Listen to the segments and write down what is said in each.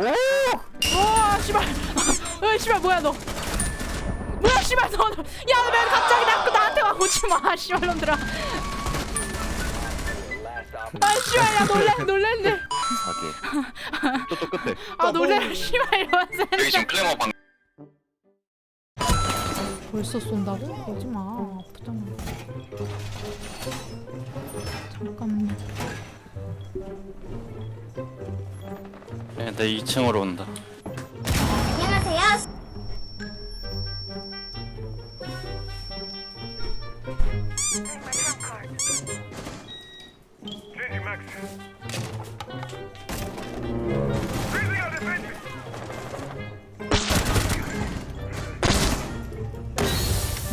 와 씨발. 어 씨발 뭐야 너. 뭐야 씨발 너야왜 갑자기 나, 나한테 와 오지 마 씨발 놈들아. 아 씨발 야 놀래 놀랬네. 사기. 또또 끝에. 아 놀래 씨발 이러면서 지금 클레머 방 벌써 쏜다고? 오지마. 아프잖아 내 2층으로 온다. 안녕하세요.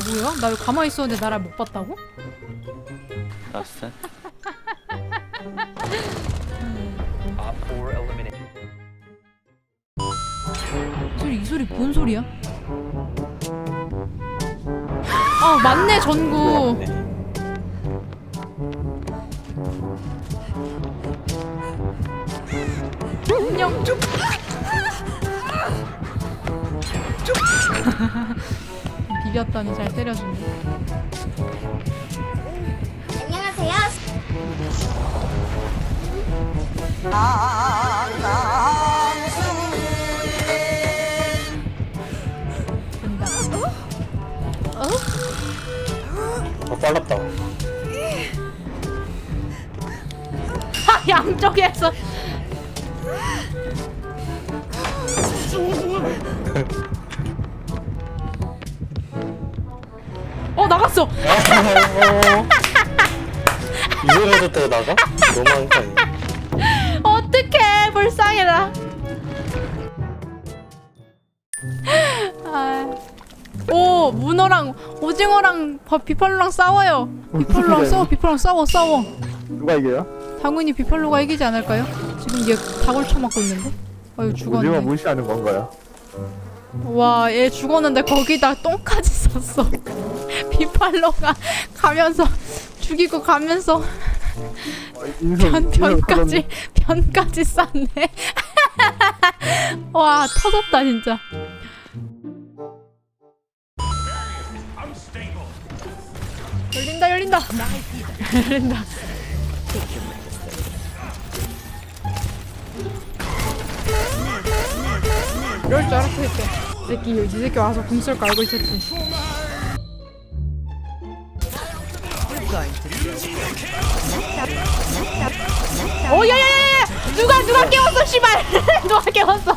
뭐야? 나 왜 가만히 있었는데 나를 못 봤다고? 나스. 이 소리 이 소리 뭔 소리야? 아 맞네 전구. 안녕. 쭉. 비볐더니 잘 때려주네. 안녕하세요. 된다 양쪽에서 어 나갔어 이걸 해줬다고 나가? 너무한 거 아니야? 어떡해 불쌍해라 아. 오 문어랑 오징어랑 버- 비팔로랑 싸워요 비팔로랑 싸워 비팔로랑 싸워 싸워 누가 이겨요? 당연히 비팔로가 이기지 않을까요? 지금 얘 닭을 쳐먹고 있는데? 아유 우리가 죽었네 무시하는 건가요? 와얘 죽었는데 거기다 똥까지 썼어. 비팔로가 가면서 죽이고 가면서 어, 인성, 변, 인성 변까지 변까지 쌌네. 와 터졌다 진짜. 열린다 열린다. 열린다 이럴 줄 알았어 새끼 새끼 이 새끼 와서 궁쓸 거 알고 있었지. 오 야야야야! 누가 누가 깨웠어 씨발! 누가 깨웠어?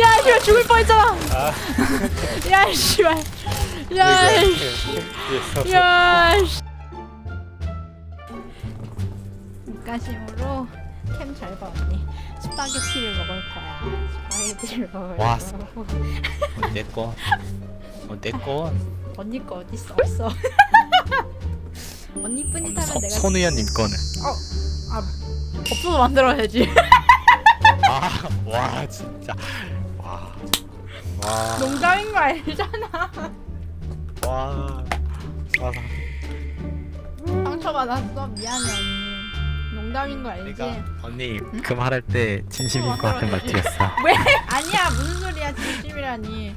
야 씨발 죽을 뻔했잖아. 야 씨발. 야 씨. 야 씨. 입가심으로 캠 잘 봐 언니. 스파게티를 먹을 거야. 스파게티를 먹을 와, 거야 어, 내꺼 어, 내꺼 언니 거 어딨어? 없어. 언니 뿐이 타면 내가 손의연님 거는 아 없어서 만들어야지. 아 와 진짜. 와 와. 농담인 거 알잖아. 와. 와. 상처받았어. 미안해 언니 농담인 거 알지? 내가 언니 그 말할 때 진심인 것 같은 말 튀었어 왜? 아니야 무슨 소리야 진심이라니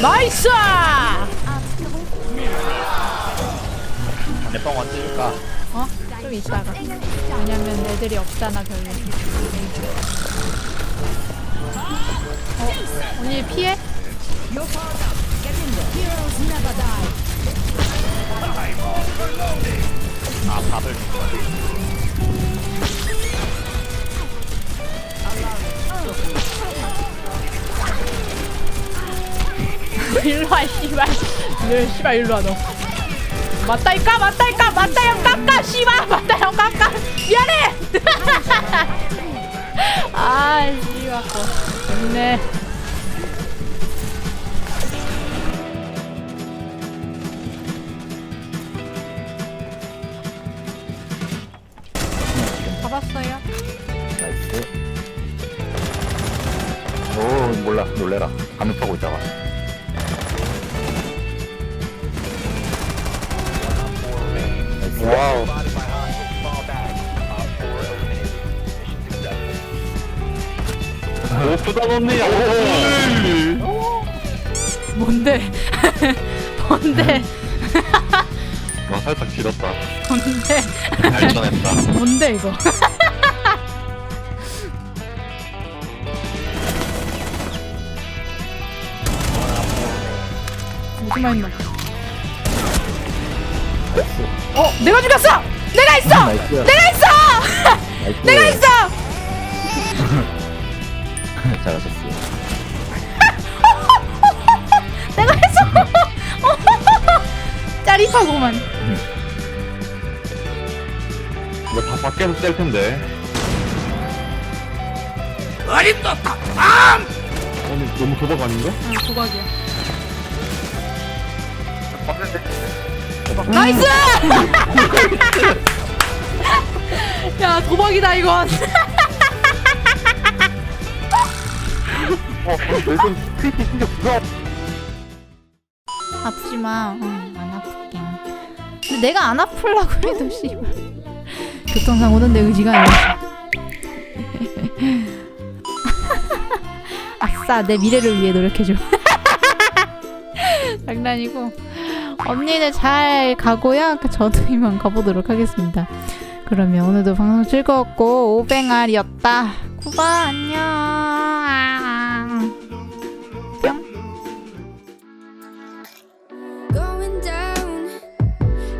나이스! 내뻥 언제 줄까? 어? 좀 이따가 왜냐면 애들이 없잖아 별로 어? 언니 피해? 아 밥을 일로와 씨발 일로와 너 맞다니까? 맞다니까? 맞다 형 깎아 씨발. 맞다 형 깎아. 미안해. 아 씨발. 거 됐네. 잡았어요. 나이스. 오, 몰라. 놀래라. 감염하고 있다가 와우. 오 부담 없니 뭔데? 뭔데? 와 살짝 길었다 뭔데? 발전했다. 뭔데 이거? 오지마 임마. 어, 내가 죽였어! 내가 있어! 나이스. 내가 있어! 나이스. 내가 있어! 잘하셨어요 내가 했어! 짜릿하구만. 이거 다 밖에서 뗄 텐데 아니 너무 도박 아닌가? 응, 조각이야. 나이스! 야, 도박이다, 이건. 어, 진짜. 아프지 마. 응, 안 아플게. 근데 내가 안 아플라고 해도 씨발. 교통사고는 내 의지가 아니야. 아싸, 내 미래를 위해 노력해줘. 장난이고. 언니는 잘 가고요. 그 저도 이만 가보도록 하겠습니다. 그러면 오늘도 방송 즐거웠고 오뱅알이었다. 쿠바 안녕. 뿅. going down.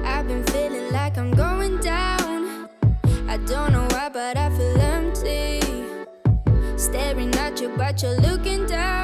I've been feeling like I'm going down. I don't know why, but I feel empty. Staring at you, but you're looking down.